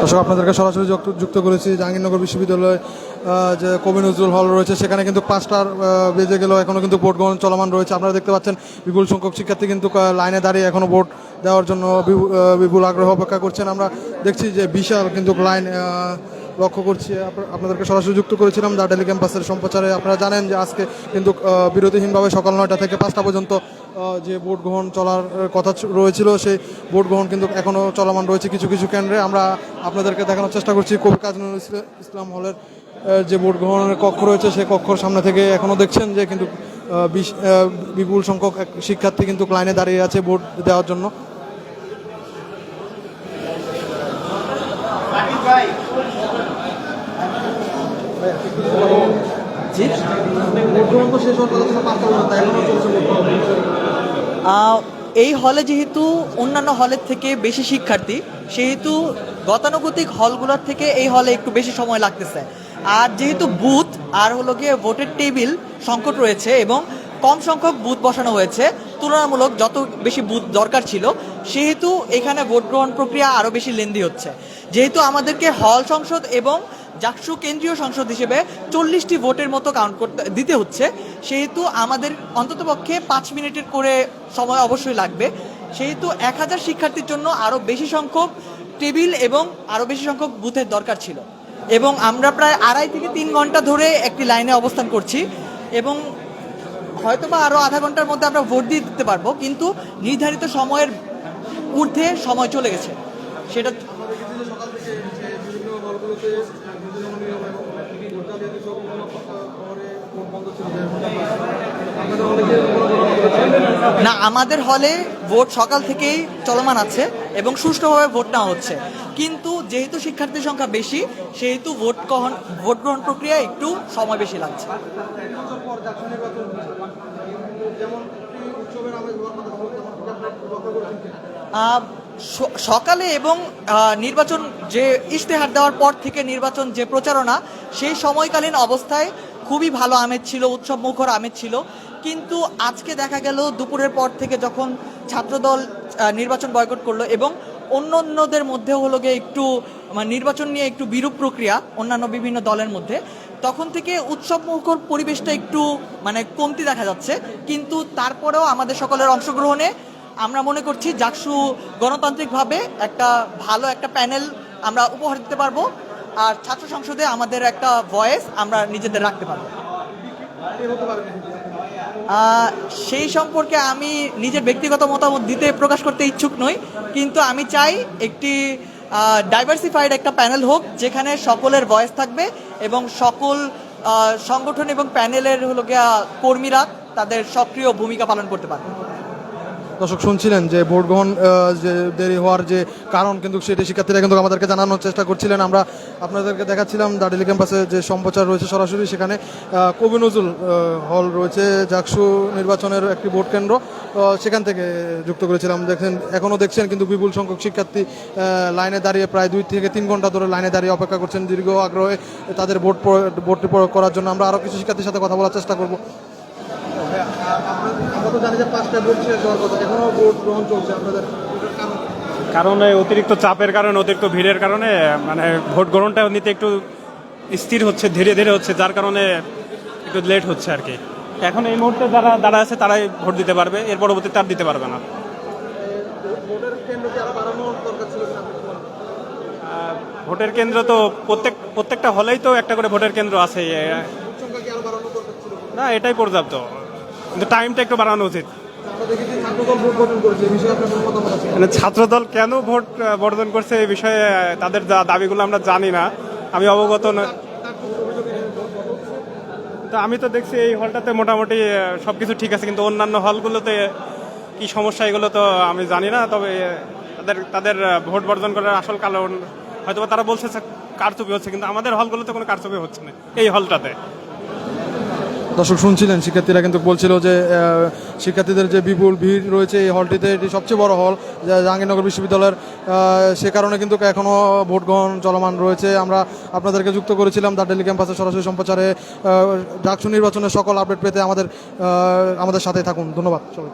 দর্শক, আপনাদেরকে সরাসরি যুক্ত- করেছি জাহাঙ্গীরনগর বিশ্ববিদ্যালয় যে কবি নজরুল হল রয়েছে, সেখানে কিন্তু পাঁচটার বেজে গেলেও এখনও কিন্তু ভোট গ্রহণ চলমান রয়েছে। আপনারা দেখতে পাচ্ছেন বিপুল সংখ্যক শিক্ষার্থী কিন্তু লাইনে দাঁড়িয়ে এখনও ভোট দেওয়ার জন্য বিপু- বিপুল আগ্রহ অপেক্ষা করছেন। আমরা দেখছি যে বিশাল কিন্তু লাইন লক্ষ্য করছি আপ- আপনাদেরকে সরাসরি যুক্ত করেছিলাম দার্ডালি ক্যাম্পাসের সম্প্রচারে। আপনারা জানেন যে আজকে কিন্তু বিরতিহীনভাবে সকাল নয়টা থেকে পাঁচটা পর্যন্ত যে ভোট গ্রহণ চলার কথা রয়েছিল, সেই ভোট গ্রহণ কিন্তু এখনও চলমান রয়েছে কিছু কিছু কেন্দ্রে। আমরা আপনাদেরকে দেখানোর চেষ্টা করছি, কবি কাজী ইসলাম হলের যে ভোট গ্রহণের কক্ষ রয়েছে, সেই কক্ষর সামনে থেকে এখনও দেখছেন যে কিন্তু বিপুল সংখ্যক শিক্ষার্থী কিন্তু লাইনে দাঁড়িয়ে আছে ভোট দেওয়ার জন্য। এই হলে যেহেতু অন্যান্য হলের থেকে বেশি শিক্ষার্থী, সেহেতু গতানুগতিক হলগুলোর থেকে এই হলে একটু বেশি সময় লাগতেছে। আর যেহেতু বুথ, আর হলো গিয়ে ভোটের টেবিল সংকট রয়েছে এবং কম সংখ্যক বুথ বসানো হয়েছে, তুলনামূলক যত বেশি বুথ দরকার ছিল, সেহেতু এখানে ভোট গ্রহণ প্রক্রিয়া আরও বেশি লেন্দি হচ্ছে। যেহেতু আমাদেরকে হল সংসদ এবং জাকসু কেন্দ্রীয় সংসদ হিসেবে চল্লিশটি ভোটের মতো কাউন্ট করতে দিতে হচ্ছে। সেহেতু আমাদের অন্ততপক্ষে পাঁচ মিনিটের করে সময় অবশ্যই লাগবে। সেহেতু এক হাজার শিক্ষার্থীর জন্য আরও বেশি সংখ্যক টেবিল এবং আরও বেশি সংখ্যক বুথের দরকার ছিল। এবং আমরা প্রায় আড়াই থেকে তিন ঘণ্টা ধরে একটি লাইনে অবস্থান করছি এবং হয়তোবা আরও আধা ঘণ্টার মধ্যে আমরা ভোট দিয়ে দিতে পারব, কিন্তু নির্ধারিত সময়ের ঊর্ধ্বে সময় চলে গেছে। সেটা না। আমাদের হলে ভোট সকাল থেকেই চলমান আছে এবং সুষ্ঠুভাবে ভোট নেওয়া হচ্ছে। কিন্তু যেহেতু শিক্ষার্থীর সংখ্যা বেশি সেহেতু ভোট গ্রহণ ভোট গ্রহণ প্রক্রিয়া একটু সময় বেশি লাগছে। স- সকালে এবং নির্বাচন যে ইশতেহার দেওয়ার পর থেকে নির্বাচন যে প্রচারণা, সেই সময়কালীন অবস্থায় খুবই ভালো আমেজ ছিল, উৎসব মুখর আমেজ ছিল। কিন্তু আজকে দেখা গেল দুপুরের পর থেকে যখন ছাত্রদল নির্বাচন বয়কট করল এবং অন্য অন্যদের মধ্যে হলো গিয়ে একটু মানে নির্বাচন নিয়ে একটু বিরূপ প্রক্রিয়া অন্যান্য বিভিন্ন দলের মধ্যে, তখন থেকে উৎসব মুখর পরিবেশটা একটু মানে কমতি দেখা যাচ্ছে। কিন্তু তারপরেও আমাদের সকলের অংশগ্রহণে আমরা মনে করছি জাকসু গণতান্ত্রিকভাবে একটা ভালো একটা প্যানেল আমরা উপহার দিতে পারব। আর ছাত্র সংসদে আমাদের একটা ভয়েস আমরা নিজেদের রাখতে পারব। সেই সম্পর্কে আমি নিজের ব্যক্তিগত মতামত দিতে প্রকাশ করতে ইচ্ছুক নই, কিন্তু আমি চাই একটি ডাইভার্সিফাইড একটা প্যানেল হোক, যেখানে সকলের ভয়েস থাকবে এবং সকল সংগঠন এবং প্যানেলের হলো গিয়া কর্মীরা তাদের সক্রিয় ভূমিকা পালন করতে পারবে। দর্শক শুনছিলেন যে ভোট গ্রহণ যে দেরি হওয়ার যে কারণ, কিন্তু সেটি শিক্ষার্থীরা কিন্তু আমাদেরকে জানানোর চেষ্টা করছিলেন। আমরা আপনাদেরকে দেখাচ্ছিলাম দার্জিলিং ক্যাম্পাসে যে সম্প্রচার রয়েছে সরাসরি। সেখানে কবি নজরুল হল রয়েছে, জাকসু নির্বাচনের একটি ভোট কেন্দ্র। সেখান থেকে যুক্ত করেছিলাম। দেখেন এখনও দেখছেন কিন্তু বিপুল সংখ্যক শিক্ষার্থী লাইনে দাঁড়িয়ে প্রায় দুই থেকে তিন ঘণ্টা ধরে লাইনে দাঁড়িয়ে অপেক্ষা করছেন। দীর্ঘ আগ্রহে তাদের ভোট প্র- ভোট প্রয়োগ করার জন্য আমরা আরও কিছু শিক্ষার্থীর সাথে কথা বলার চেষ্টা করব। আমরা তো জানি যে পাঁচটা ভোট শেষ হওয়ার কথা এখনও ভোট গ্রহণ চলছে আপনাদের। কারণ অতিরিক্ত চাপের কারণে অতিরিক্ত ভিড়ের কারণে মানে ভোট গ্রহণটা নিতে একটু স্থির হচ্ছে ধীরে ধীরে হচ্ছে যার কারণে একটু লেট হচ্ছে আর কি। এখন এই মুহূর্তে যারা দাঁড়া আছে তারাই ভোট দিতে পারবে এর পরবর্তী আর দিতে পারবে না। ভোটের কেন্দ্র তো প্রত্যেক প্রত্যেকটা হলেই তো একটা করে ভোটের কেন্দ্র আছে? না এটাই পর্যাপ্ত। কিন্তু টাইমটা একটু বাড়ানো উচিত। ছাত্রদল কোনো মানে ছাত্রদল কেন ভোট বর্জন করছে এই বিষয়ে তাদের যা দাবিগুলো আমরা জানি না। আমি অবগত না তো আমি তো দেখছি এই হলটাতে মোটামুটি সব কিছু ঠিক আছে কিন্তু অন্যান্য হলগুলোতে কি সমস্যা এগুলো তো আমি জানি না। তবে তাদের তাদের ভোট বর্জন করার আসল কারণ হয়তো তারা বলছে কারচুপি হচ্ছে কিন্তু আমাদের হলগুলোতে কোনো কারচুপি হচ্ছে না এই হলটাতে। দর্শক শুনছিলেন, শিক্ষার্থীরা কিন্তু বলছিল যে শিক্ষার্থীদের যে বিপুল ভিড় রয়েছে এই হলটিতে এটি সবচেয়ে বড় হল জাহাঙ্গীরনগর বিশ্ববিদ্যালয়ের সে কারণে কিন্তু এখনও ভোট গ্রহণ চলমান রয়েছে। আমরা আপনাদেরকে যুক্ত করেছিলাম দা ডেলি ক্যাম্পাসে সরাসরি সম্প্রচারে। ডাকসু নির্বাচনের সকল আপডেট পেতে আমাদের আমাদের সাথে থাকুন। ধন্যবাদ সবাই